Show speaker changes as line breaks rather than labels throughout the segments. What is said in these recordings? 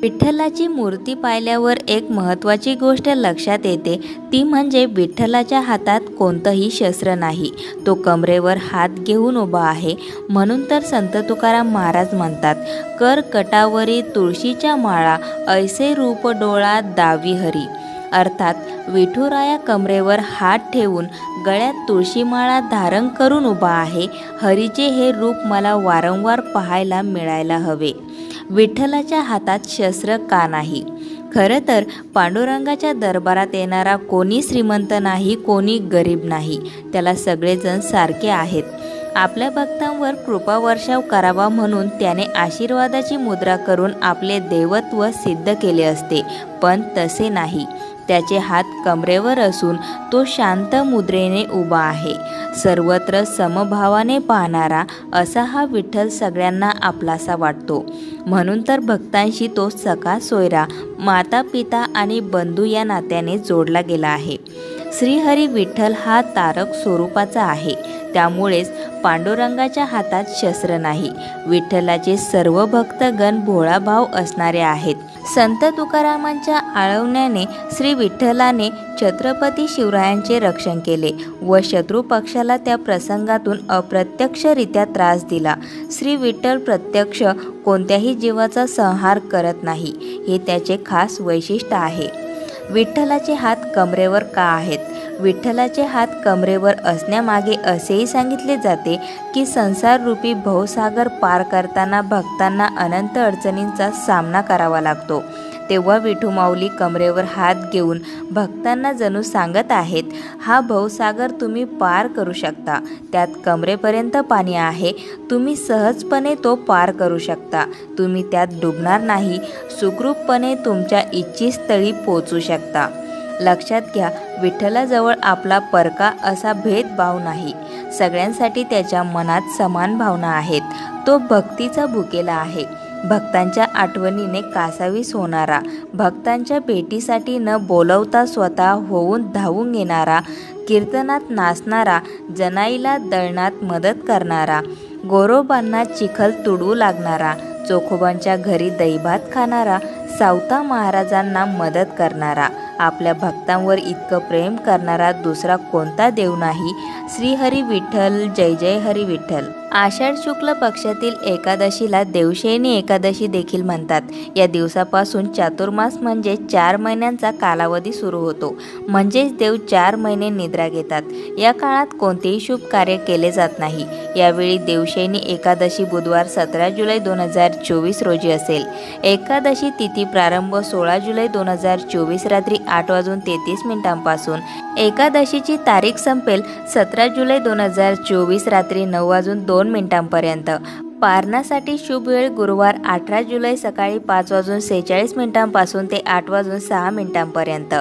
विठ्ठलाची मूर्ती पाहिल्यावर एक महत्त्वाची गोष्ट लक्षात येते ती म्हणजे विठ्ठलाच्या हातात कोणतंही शस्त्र नाही तो कमरेवर हात घेऊन उभा आहे म्हणून तर संत तुकाराम महाराज म्हणतात कर कटावरी तुळशीच्या माळा ऐसे रूप डोळा दावी हरी अर्थात विठुराया कमरेवर हात ठेवून गळ्यात तुळशीमाळा धारण करून उभा आहे हरीचे हे रूप मला वारंवार पाहायला मिळायला हवे विठ्ठलाच्या हातात शस्त्र का नाही खरं तर पांडुरंगाच्या दरबारात येणारा कोणी श्रीमंत नाही कोणी गरीब नाही त्याला सगळेजण सारखे आहेत आपल्या भक्तांवर वर्षाव करावा म्हणून त्याने आशीर्वादाची मुद्रा करून आपले देवत्व सिद्ध केले असते पण तसे नाही त्याचे हात कमरेवर असून तो शांत मुद्रेने उभा आहे सर्वत्र समभावाने पाहणारा असा हा विठ्ठल सगळ्यांना आपलासा वाटतो म्हणून तर भक्तांशी तो सखा सोयरा माता पिता आणि बंधू या नात्याने जोडला गेला आहे श्रीहरी विठ्ठल हा तारक स्वरूपाचा आहे त्यामुळेच पांडुरंगाच्या हातात शस्त्र नाही विठ्ठलाचे सर्व भक्तगण भोळाभाव असणारे आहेत संत तुकारामांच्या आळवण्याने श्री विठ्ठलाने छत्रपती शिवरायांचे रक्षण केले व शत्रू पक्षाला त्या प्रसंगातून अप्रत्यक्षरित्या त्रास दिला श्री विठ्ठल प्रत्यक्ष कोणत्याही जीवाचा संहार करत नाही हे त्याचे खास वैशिष्ट्य आहे विठ्ठलाचे हात कमरेवर का आहेत विठ्ठलाचे हात कमरेवर असण्यामागे असेही सांगितले जाते की संसाररूपी भवसागर पार करताना भक्तांना अनंत अडचणींचा सामना करावा लागतो तेव्हा विठू माऊली कमरेवर हात घेऊन भक्तांना जणू सांगत आहेत हा भवसागर तुम्ही पार करू शकता त्यात कमरेपर्यंत पाणी आहे तुम्ही सहजपणे तो पार करू शकता तुम्ही त्यात डुबणार नाही सुखरूपपणे तुमच्या इच्छितस्थळी पोचू शकता लक्षात घ्या विठ्ठलाजवळ आपला परका असा भेदभाव नाही सगळ्यांसाठी त्याच्या मनात समान भावना आहेत तो भक्तीचा भुकेला आहे भक्तांच्या आठवणीने कासावीस होणारा भक्तांच्या भेटीसाठी न बोलवता स्वतः होऊन धावून येणारा कीर्तनात नाचणारा जनाईला दळणात मदत करणारा गोरोबांना चिखल तुडवू लागणारा चोखोबांच्या घरी दैभात खाणारा सावता महाराजांना मदत करणारा आपल्या भक्तांवर इतकं प्रेम करणारा दुसरा कोणता देव नाही श्रीहरी विठ्ठल जय जय हरी विठ्ठल आषाढ शुक्ल पक्षातील एकादशीला देवशयनी एकादशी देखील म्हणतात या दिवसापासून चातुर्मास म्हणजे चार महिन्यांचा कालावधी सुरू होतो म्हणजेच देव चार महिने निद्रा घेतात या काळात कोणतेही शुभ कार्य केले जात नाही यावेळी देवशयनी एकादशी बुधवार सतरा जुलै दोन हजार चोवीस रोजी असेल एकादशी तिथी प्रारंभ सोळा जुलै दोन हजार चोवीस रात्री आठ वाजून तेहतीस मिनिटांपासून एकादशीची तारीख संपेल सतरा जुलै दोन हजार चोवीस रात्री नऊ वाजून दोन दोन मिनिटांपर्यंत पारणासाठी शुभ वेळ गुरुवार अठरा जुलै सकाळी पाच वाजून सेहेचाळीस मिनिटांपासून ते आठ वाजून सहा मिनिटांपर्यंत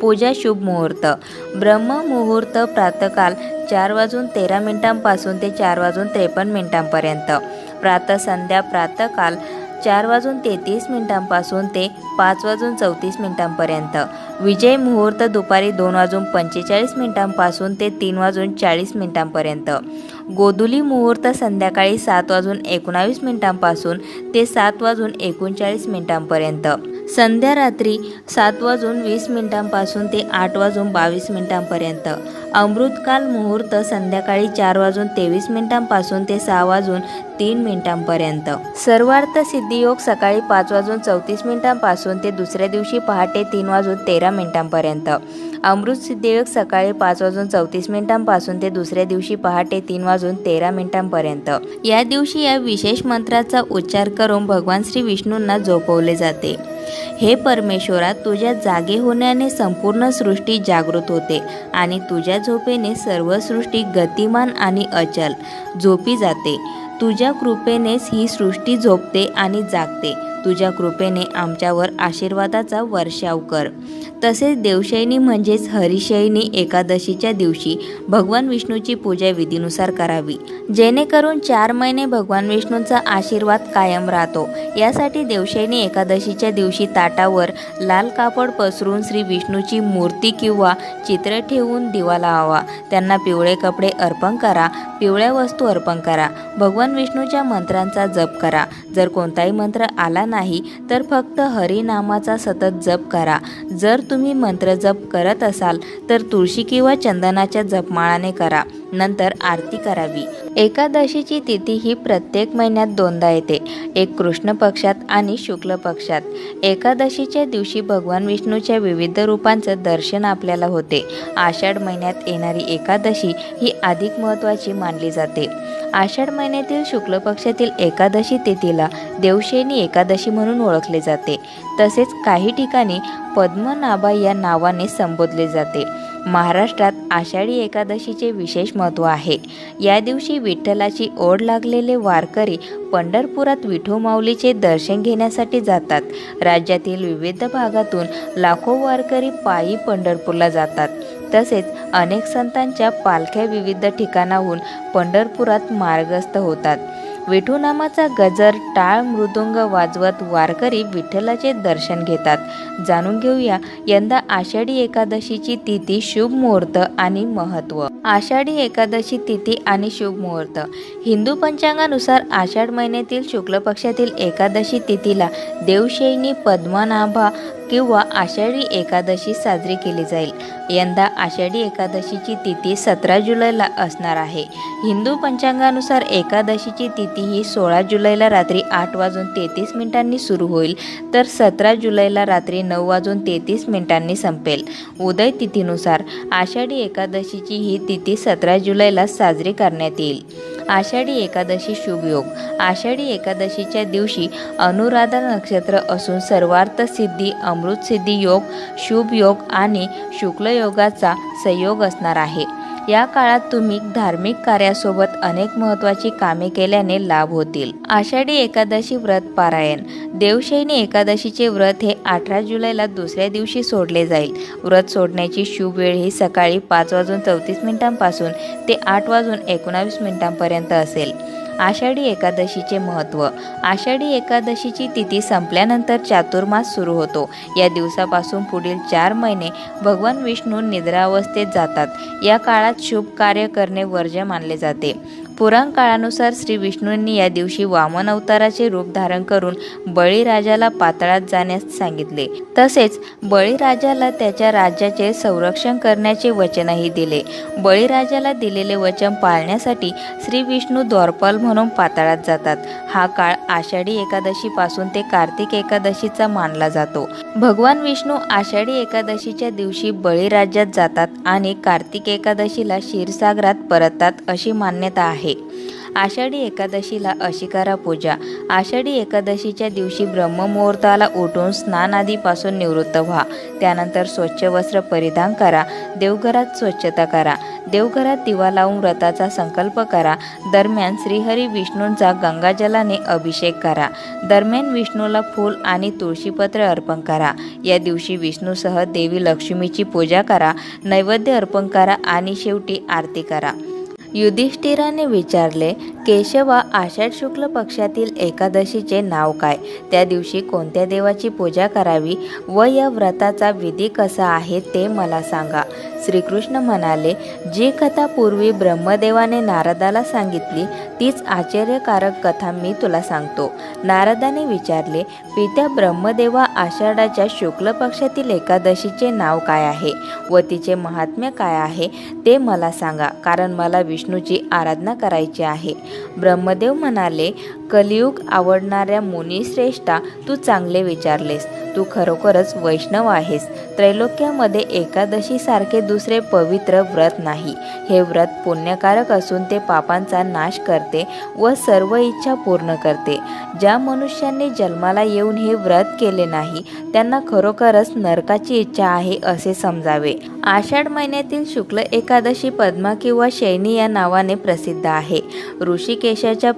पूजा शुभ मुहूर्त ब्रह्म मुहूर्त प्रातकाल चार वाजून तेरा मिनिटांपासून ते चार वाजून त्रेपन्न मिनिटांपर्यंत प्रातः संध्या प्रातकाल चार वाजून तेहतीस मिनिटांपासून ते पाच वाजून चौतीस मिनिटांपर्यंत विजय मुहूर्त दुपारी दोन वाजून पंचेचाळीस मिनिटांपासून ते तीन वाजून चाळीस मिनिटांपर्यंत गोदुली मुहूर्त संध्याकाळी सात वाजून एकोणावीस मिनिटांपासून ते सात वाजून एकोणचाळीस मिनिटांपर्यंत संध्या रात्री सात वाजून वीस मिनिटांपासून ते आठ वाजून बावीस मिनिटांपर्यंत अमृतकाल मुहूर्त संध्याकाळी चार वाजून तेवीस मिनिटांपासून ते सहा वाजून तीन मिनिटांपर्यंत सर्वार्थ सिद्धियोग सकाळी पाच वाजून चौतीस मिनिटांपासून ते दुसऱ्या दिवशी पहाटे तीन वाजून तेरा मिनिटांपर्यंत अमृत सिद्धियोग सकाळी पाच वाजून चौतीस मिनिटांपासून ते दुसऱ्या दिवशी पहाटे तीन वाजून तेरा मिनिटांपर्यंत या दिवशी या विशेष मंत्राचा उच्चार करून भगवान श्री विष्णूंना झोपवले जाते हे परमेश्वरा तुझ्या जागे होण्याने संपूर्ण सृष्टी जागृत होते आणि तुझ्या झोपेने सर्व सृष्टी गतिमान आणि अचल झोपी जाते तुझ्या कृपेनेच ही सृष्टी झोपते आणि जागते तुझ्या कृपेने आमच्यावर आशीर्वादाचा वर्षाव कर तसेच देवशयनी म्हणजेच हरिशयनी एकादशीच्या दिवशी भगवान विष्णूची पूजा विधीनुसार करावी जेणेकरून चार महिने भगवान विष्णूंचा आशीर्वाद कायम राहतो यासाठी देवशयनी एकादशीच्या दिवशी ताटावर लाल कापड पसरून श्री विष्णूची मूर्ती किंवा चित्र ठेवून दिवा लावा त्यांना पिवळे कपडे अर्पण करा पिवळ्या वस्तू अर्पण करा भगवान विष्णूच्या मंत्रांचा जप करा जर कोणताही मंत्र आला नाही तर फक्त हरिनामाचा सतत जप करा जर तुम्ही मंत्र जप करत असाल तर तुळशी किंवा चंदनाच्या जपमाळाने करा नंतर आरती करावी एकादशीची तिथी ही प्रत्येक महिन्यात दोनदा येते एक कृष्ण पक्षात आणि शुक्ल पक्षात एकादशीच्या दिवशी भगवान विष्णूच्या विविध रूपांचं दर्शन आपल्याला होते आषाढ महिन्यात येणारी एकादशी ही अधिक महत्त्वाची मानली जाते आषाढ महिन्यातील शुक्ल पक्षातील एकादशी तिथीला देवशेनी एकादशी म्हणून ओळखले जाते तसेच काही ठिकाणी पद्मनाभा या नावाने संबोधले जाते महाराष्ट्रात आषाढी एकादशीचे विशेष महत्त्व आहे या दिवशी विठ्ठलाची ओढ लागलेले वारकरी पंढरपुरात माऊलीचे दर्शन घेण्यासाठी जातात राज्यातील विविध भागातून लाखो वारकरी पायी पंढरपूरला जातात तसेच अनेक संतांच्या पालख्या विविध ठिकाणाहून पंढरपुरात मार्गस्थ होतात विठू नामाचा गजर टाळ मृदुंग वाजवत वारकरी विठ्ठलाचे दर्शन घेतात जाणून घेऊया यंदा आषाढी एकादशीची तिथी शुभ मुहूर्त आणि महत्व आषाढी एकादशी तिथी आणि शुभ मुहूर्त हिंदू पंचांगानुसार आषाढ महिन्यातील शुक्ल पक्षातील एकादशी तिथीला देवशैनी पद्मनाभा किंवा आषाढी एकादशी साजरी केली जाईल यंदा आषाढी एकादशीची तिथी सतरा जुलैला असणार आहे हिंदू पंचांगानुसार एकादशीची तिथी ही सोळा जुलैला रात्री आठ वाजून तेहतीस मिनिटांनी सुरू होईल तर सतरा जुलैला रात्री नऊ वाजून तेहतीस मिनिटांनी संपेल उदय तिथीनुसार आषाढी एकादशीची ही तिथी सतरा जुलैला साजरी करण्यात येईल आषाढी एकादशी शुभयोग आषाढी एकादशीच्या दिवशी अनुराधा नक्षत्र असून सर्वार्थ सिद्धी अमृतसिद्धी योग शुभ योग आणि शुक्लयोगाचा संयोग असणार आहे या काळात तुम्ही धार्मिक कार्यासोबत अनेक महत्वाची कामे केल्याने लाभ होतील आषाढी एकादशी व्रत पारायण देवशैनी एकादशीचे व्रत हे अठरा जुलैला दुसऱ्या दिवशी सोडले जाईल व्रत सोडण्याची शुभ वेळ ही सकाळी पाच वाजून चौतीस मिनिटांपासून ते आठ वाजून एकोणावीस मिनिटांपर्यंत असेल आषाढी एकादशीचे महत्त्व आषाढी एकादशीची तिथी संपल्यानंतर चातुर्मास सुरू होतो या दिवसापासून पुढील चार महिने भगवान विष्णू निद्रावस्थेत जातात या काळात शुभ कार्य करणे वर्ज्य मानले जाते पुराणकाळानुसार श्री विष्णूंनी या दिवशी वामन अवताराचे रूप धारण करून बळीराजाला पातळात जाण्यास सांगितले तसेच बळीराजाला त्याच्या राज्याचे संरक्षण करण्याचे वचनही दिले बळीराजाला दिलेले वचन पाळण्यासाठी श्री विष्णू द्वारपाल म्हणून पाताळात जातात हा काळ आषाढी एकादशीपासून ते कार्तिक एकादशीचा मानला जातो भगवान विष्णू आषाढी एकादशीच्या दिवशी बळीराज्यात जातात आणि कार्तिक एकादशीला क्षीरसागरात परतात अशी मान्यता आहे आहे आषाढी एकादशीला अशिकारा पूजा आषाढी एकादशीच्या दिवशी ब्रह्ममुहूर्ताला उठून स्नान आदीपासून निवृत्त व्हा त्यानंतर स्वच्छ वस्त्र परिधान करा देवघरात स्वच्छता करा देवघरात दिवा लावून व्रताचा संकल्प करा दरम्यान श्रीहरी विष्णूंचा गंगाजलाने अभिषेक करा दरम्यान विष्णूला फूल आणि तुळशीपत्र अर्पण करा या दिवशी विष्णूसह देवी लक्ष्मीची पूजा करा नैवेद्य अर्पण करा आणि शेवटी आरती करा युधिष्ठिराने विचारले केशवा आषाढ शुक्ल पक्षातील एकादशीचे नाव काय त्या दिवशी कोणत्या देवाची पूजा करावी व या व्रताचा विधी कसा आहे ते मला सांगा श्रीकृष्ण म्हणाले जी कथा पूर्वी ब्रह्मदेवाने नारदाला सांगितली तीच आश्चर्यकारक कथा मी तुला सांगतो नारदाने विचारले पित्या ब्रह्मदेवा आषाढाच्या शुक्ल पक्षातील एकादशीचे नाव काय आहे व तिचे महात्म्य काय आहे ते मला सांगा कारण मला विश्व विष्णूची आराधना करायची आहे ब्रह्मदेव म्हणाले कलियुग आवडणाऱ्या मुनी श्रेष्ठा तू चांगले विचारलेस तू खरोखरच वैष्णव आहेस त्रैलोक्यामध्ये एकादशी सारखे दुसरे पवित्र व्रत नाही हे व्रत पुण्यकारक असून ते पापांचा नाश करते व सर्व इच्छा पूर्ण करते ज्या मनुष्यांनी जन्माला येऊन हे व्रत केले नाही त्यांना खरोखरच नरकाची इच्छा आहे असे समजावे आषाढ महिन्यातील शुक्ल एकादशी पद्मा किंवा शैनी या नावाने प्रसिद्ध आहे ऋषिकेशाच्या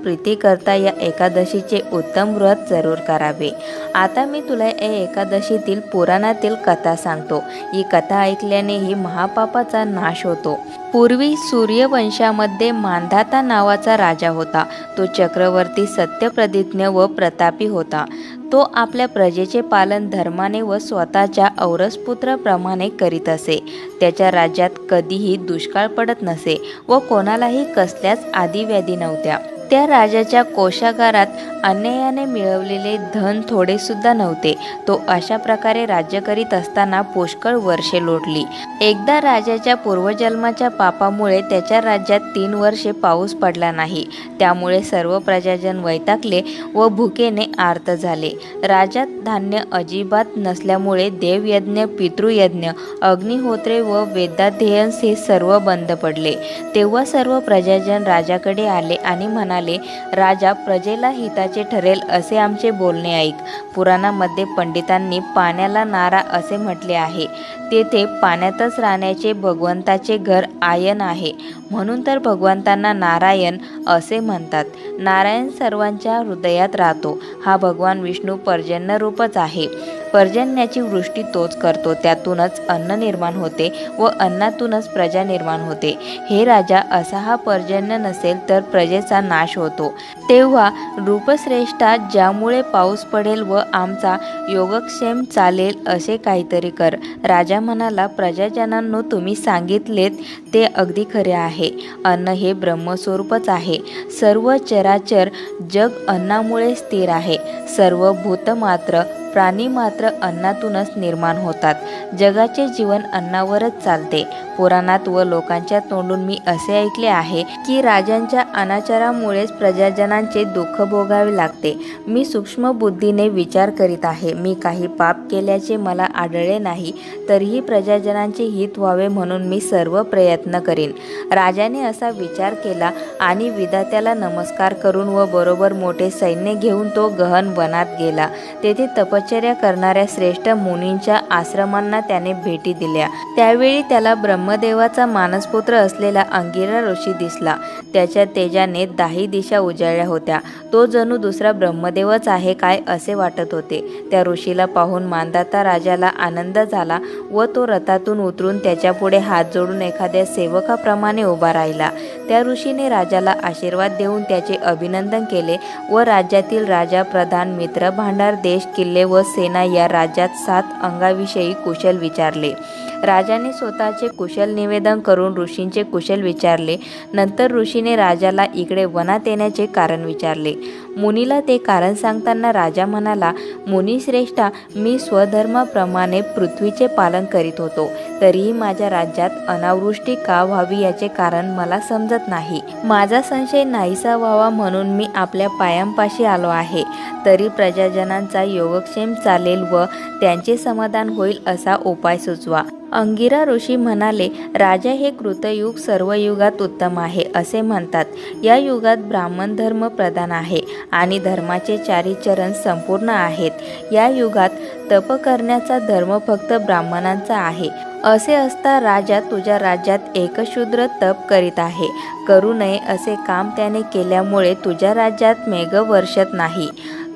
करता या एकादशीचे उत्तम व्रत जरूर करावे आता मी तुला या एकादशीतील पुराणातील कथा सांगतो ही कथा ऐकल्याने ही महापापाचा नाश होतो पूर्वी सूर्यवंशामध्ये मांधाता नावाचा राजा होता तो चक्रवर्ती सत्यप्रतिज्ञ व प्रतापी होता तो आपल्या प्रजेचे पालन धर्माने व स्वतःच्या औरसपुत्राप्रमाणे करीत असे त्याच्या राज्यात कधीही दुष्काळ पडत नसे व कोणालाही कसल्याच आदिव्याधी नव्हत्या त्या राजाच्या कोशागारात अन्यायाने मिळवलेले धन थोडेसुद्धा नव्हते तो अशा प्रकारे राज्य करीत असताना पुष्कळ वर्षे लोटली एकदा राजाच्या पूर्वजन्माच्या पापामुळे त्याच्या राज्यात तीन वर्षे पाऊस पडला नाही त्यामुळे सर्व प्रजाजन वैतागले व भुकेने आर्त झाले राज्यात धान्य अजिबात नसल्यामुळे देवयज्ञ पितृयज्ञ अग्निहोत्रे व वेदाध्ययन हे सर्व बंद पडले तेव्हा सर्व प्रजाजन राजाकडे आले आणि म्हणाले राजा प्रजेला हिताचे ठरेल असे आमचे बोलणे ऐक पुराणामध्ये पंडितांनी पाण्याला नारा असे म्हटले आहे तेथे पाण्यातच राहण्याचे भगवंताचे घर आयन आहे म्हणून तर भगवंतांना नारायण असे म्हणतात नारायण सर्वांच्या हृदयात राहतो हा भगवान विष्णू पर्जन्य रूपच आहे पर्जन्याची वृष्टी तोच करतो त्यातूनच अन्न निर्माण होते व अन्नातूनच प्रजा निर्माण होते हे राजा असा हा पर्जन्य नसेल तर प्रजेचा नाश होतो तेव्हा रूपश्रेष्ठा ज्यामुळे पाऊस पडेल व आमचा योगक्षेम चालेल असे काहीतरी कर राजा म्हणाला प्रजाजनांनो तुम्ही सांगितलेत ते अगदी खरे आहे अन्न हे ब्रह्मस्वरूपच आहे सर्व चराचर जग अन्नामुळे स्थिर आहे सर्व भूत मात्र प्राणी मात्र अन्नातूनच निर्माण होतात जगाचे जीवन अन्नावरच चालते पुराणात व लोकांच्या तोंडून मी असे ऐकले आहे की राजांच्या अनाचारामुळेच प्रजाजनांचे दुःख भोगावे लागते मी सूक्ष्म बुद्धीने विचार करीत आहे मी काही पाप केल्याचे मला आढळले नाही तरीही प्रजाजनांचे हित व्हावे म्हणून मी सर्व प्रयत्न करीन राजाने असा विचार केला आणि विधात्याला नमस्कार करून व बरोबर मोठे सैन्य घेऊन तो गहन वनात गेला तेथे तपश्चर्या करणाऱ्या श्रेष्ठ मुनींच्या आश्रमांना त्याने भेटी दिल्या त्यावेळी त्याला ब्रह्म ब्रह्मदेवाचा मानसपुत्र असलेला अंगिरा ऋषी दिसला त्याच्या तेजाने दाही दिशा उजळल्या होत्या तो जणू दुसरा ब्रह्मदेवच आहे काय असे वाटत होते त्या ऋषीला पाहून मानदाता राजाला आनंद झाला व तो रथातून उतरून त्याच्यापुढे हात जोडून एखाद्या सेवकाप्रमाणे उभा राहिला त्या ऋषीने राजाला आशीर्वाद देऊन त्याचे अभिनंदन केले व राज्यातील राजा प्रधान मित्र भांडार देश किल्ले व सेना या राज्यात सात अंगाविषयी कुशल विचारले राजाने स्वतःचे कुशल निवेदन करून ऋषींचे कुशल विचारले नंतर ऋषीने राजाला इकडे वनात येण्याचे कारण विचारले मुनीला ते कारण सांगताना राजा म्हणाला मुनी श्रेष्ठा मी स्वधर्माप्रमाणे पृथ्वीचे पालन करीत होतो तरीही माझ्या राज्यात अनावृष्टी का व्हावी याचे कारण मला समजत नाही माझा संशय नाहीसा व्हावा म्हणून मी आपल्या पायांपाशी आलो आहे तरी प्रजाजनांचा योगक्षेम चालेल व त्यांचे समाधान होईल असा उपाय सुचवा अंगिरा ऋषी म्हणाले राजा हे कृतयुग सर्व युगात उत्तम आहे असे म्हणतात या युगात ब्राह्मण धर्म प्रधान आहे आणि धर्माचे चारी चरण संपूर्ण आहेत या युगात तप करण्याचा धर्म फक्त ब्राह्मणांचा आहे असे असता राजा तुझ्या राज्यात एकशूद्र तप करीत आहे करू नये असे काम त्याने केल्यामुळे तुझ्या राज्यात मेघ वर्षत नाही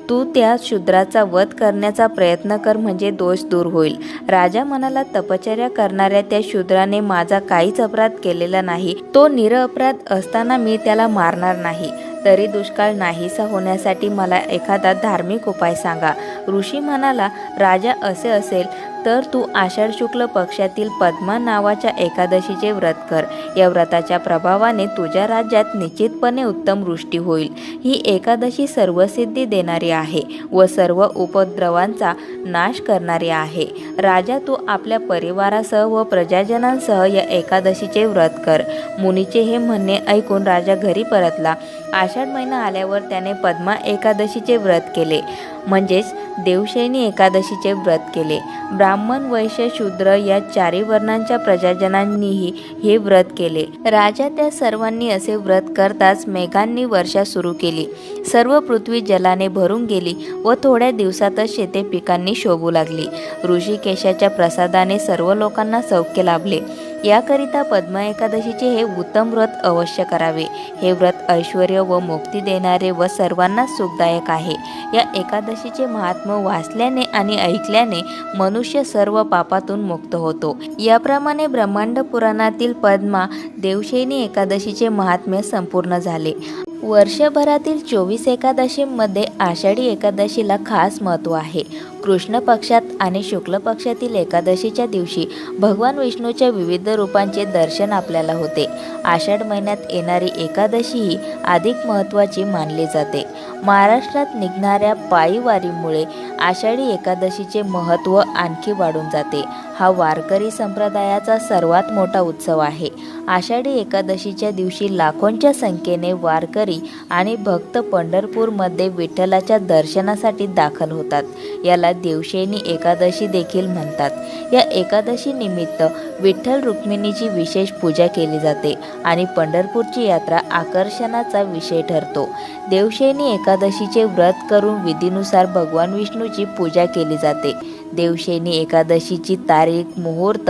तू त्या शूद्राचा वध करण्याचा प्रयत्न कर म्हणजे दोष दूर होईल राजा मनाला तपचर्या करणाऱ्या त्या शूद्राने माझा काहीच अपराध केलेला नाही तो निरअपराध असताना मी त्याला मारणार नाही तरी दुष्काळ नाहीसा होण्यासाठी मला एखादा धार्मिक उपाय सांगा ऋषी म्हणाला राजा असे असेल तर तू आषाढ शुक्ल पक्षातील पद्मा नावाच्या एकादशीचे व्रत कर या व्रताच्या प्रभावाने तुझ्या राज्यात निश्चितपणे उत्तम वृष्टी होईल ही एकादशी सर्वसिद्धी देणारी आहे व सर्व उपद्रवांचा नाश करणारी आहे राजा तू आपल्या परिवारासह व प्रजाजनांसह या एकादशीचे व्रत कर मुनीचे हे म्हणणे ऐकून राजा घरी परतला आषाढ महिना आल्यावर त्याने पद्मा एकादशीचे व्रत केले म्हणजेच देवशैनी एकादशीचे व्रत केले ब्राह्मण वैश्य शूद्र या चारी वर्णांच्या प्रजाजनांनीही हे व्रत केले राजा त्या सर्वांनी असे व्रत करताच मेघांनी वर्षा सुरू केली सर्व पृथ्वी जलाने भरून गेली व थोड्या दिवसातच शेते पिकांनी शोभू लागली ऋषिकेशाच्या प्रसादाने सर्व लोकांना सौख्य लाभले याकरिता पद्मा एकादशीचे हे उत्तम व्रत अवश्य करावे हे व्रत ऐश्वर व मुक्ती देणारे व सर्वांना सुखदायक आहे या एकादशीचे महात्म वाचल्याने आणि ऐकल्याने मनुष्य सर्व पापातून मुक्त होतो याप्रमाणे ब्रह्मांड पुराणातील पद्मा देवशैनी एकादशीचे महात्म्य संपूर्ण झाले वर्षभरातील चोवीस एकादशीमध्ये आषाढी एकादशीला खास महत्त्व आहे कृष्ण पक्षात आणि शुक्ल पक्षातील एकादशीच्या दिवशी भगवान विष्णूच्या विविध रूपांचे दर्शन आपल्याला होते आषाढ महिन्यात येणारी एकादशी ही अधिक महत्त्वाची मानली जाते महाराष्ट्रात निघणाऱ्या पायीवारीमुळे आषाढी एकादशीचे महत्त्व आणखी वाढून जाते हा वारकरी संप्रदायाचा सर्वात मोठा उत्सव आहे आषाढी एकादशीच्या दिवशी लाखोंच्या संख्येने वारकरी आणि भक्त पंढरपूरमध्ये विठ्ठलाच्या दर्शनासाठी दाखल होतात याला दिवशेनी एकादशी देखील म्हणतात या एकादशी निमित्त विठ्ठल रुक्मिणीची विशेष पूजा केली जाते आणि पंढरपूरची यात्रा आकर्षणाचा विषय ठरतो देवशेनी एकादशीचे व्रत करून विधीनुसार भगवान विष्णूची पूजा केली जाते देवशेनी एकादशीची तारीख मुहूर्त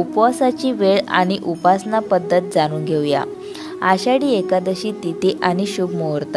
उपवासाची वेळ आणि उपासना पद्धत जाणून घेऊया आषाढी एकादशी तिथी आणि शुभ मुहूर्त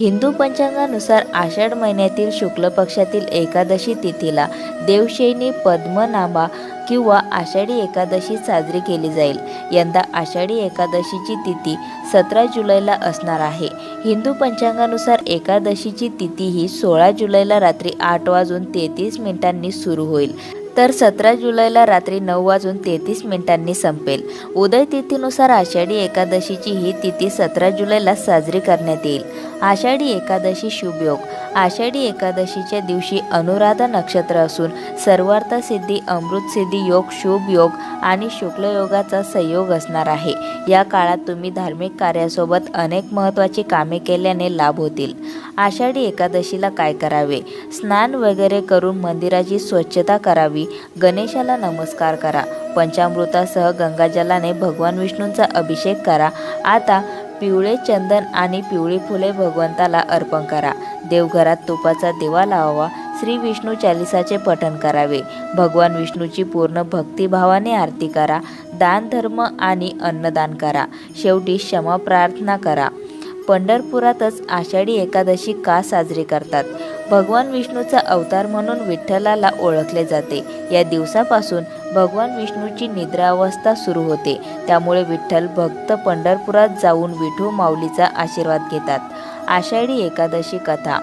हिंदू पंचांगानुसार आषाढ महिन्यातील शुक्ल पक्षातील एकादशी तिथीला देवशैनी पद्मनामा किंवा आषाढी एकादशी साजरी केली जाईल यंदा आषाढी एकादशीची तिथी सतरा जुलैला असणार आहे हिंदू पंचांगानुसार एकादशीची तिथी ही सोळा जुलैला रात्री आठ वाजून तेहतीस मिनिटांनी सुरू होईल तर सतरा जुलैला रात्री नऊ वाजून तेहतीस मिनिटांनी संपेल उदय तिथीनुसार आषाढी एकादशीची ही तिथी सतरा जुलैला साजरी करण्यात येईल आषाढी एकादशी शुभयोग आषाढी एकादशीच्या दिवशी अनुराधा नक्षत्र असून सर्वार्थ अमृत अमृतसिद्धी योग शुभ योग आणि शुक्लयोगाचा संयोग असणार आहे या काळात तुम्ही धार्मिक कार्यासोबत अनेक महत्त्वाची कामे केल्याने लाभ होतील आषाढी एकादशीला काय करावे स्नान वगैरे करून मंदिराची स्वच्छता करावी गणेशाला नमस्कार करा पंचामृतासह गंगाजलाने भगवान विष्णूंचा अभिषेक करा आता पिवळे चंदन आणि पिवळी फुले भगवंताला अर्पण करा देवघरात तुपाचा दिवा लावावा श्री विष्णू चालिसाचे पठण करावे भगवान विष्णूची पूर्ण भक्तिभावाने आरती करा दान धर्म आणि अन्नदान करा शेवटी क्षमा प्रार्थना करा पंढरपुरातच आषाढी एकादशी का साजरी करतात भगवान विष्णूचा अवतार म्हणून विठ्ठलाला ओळखले जाते या दिवसापासून भगवान विष्णूची निद्रावस्था सुरू होते त्यामुळे विठ्ठल भक्त पंढरपुरात जाऊन विठू माऊलीचा आशीर्वाद घेतात आषाढी एकादशी कथा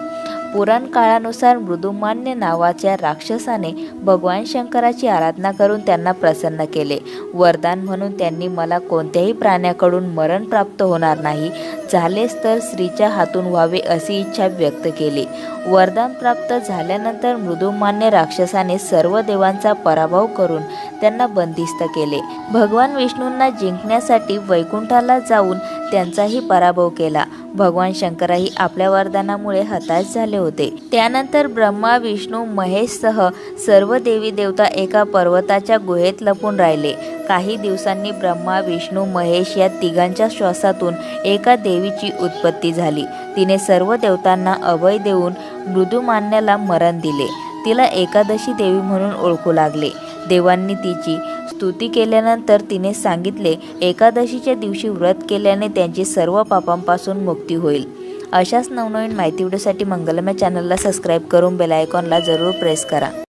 पुराण काळानुसार मृदुमान्य नावाच्या राक्षसाने भगवान शंकराची आराधना करून त्यांना प्रसन्न केले वरदान म्हणून त्यांनी मला कोणत्याही प्राण्याकडून मरण प्राप्त होणार नाही झालेच तर स्त्रीच्या हातून व्हावे अशी इच्छा व्यक्त केली वरदान प्राप्त झाल्यानंतर मृदुमान्य राक्षसाने सर्व देवांचा पराभव करून त्यांना बंदिस्त केले भगवान विष्णूंना जिंकण्यासाठी वैकुंठाला जाऊन त्यांचाही पराभव केला भगवान शंकराही आपल्या वरदानामुळे हताश झाले होते त्यानंतर ब्रह्मा विष्णू महेशसह सर्व देवी देवता एका पर्वताच्या गुहेत लपून राहिले काही दिवसांनी ब्रह्मा विष्णू महेश या तिघांच्या श्वासातून एका देवीची उत्पत्ती झाली तिने सर्व देवतांना अभय देऊन मृदुमान्याला मरण दिले तिला एकादशी देवी म्हणून ओळखू लागले देवांनी तिची स्तुती केल्यानंतर तिने सांगितले एकादशीच्या दिवशी व्रत केल्याने त्यांची सर्व पापांपासून मुक्ती होईल अशाच नवनवीन माहिती व्हिडिओसाठी मंगलमय चॅनलला सबस्क्राईब करून बेलायकॉनला जरूर प्रेस करा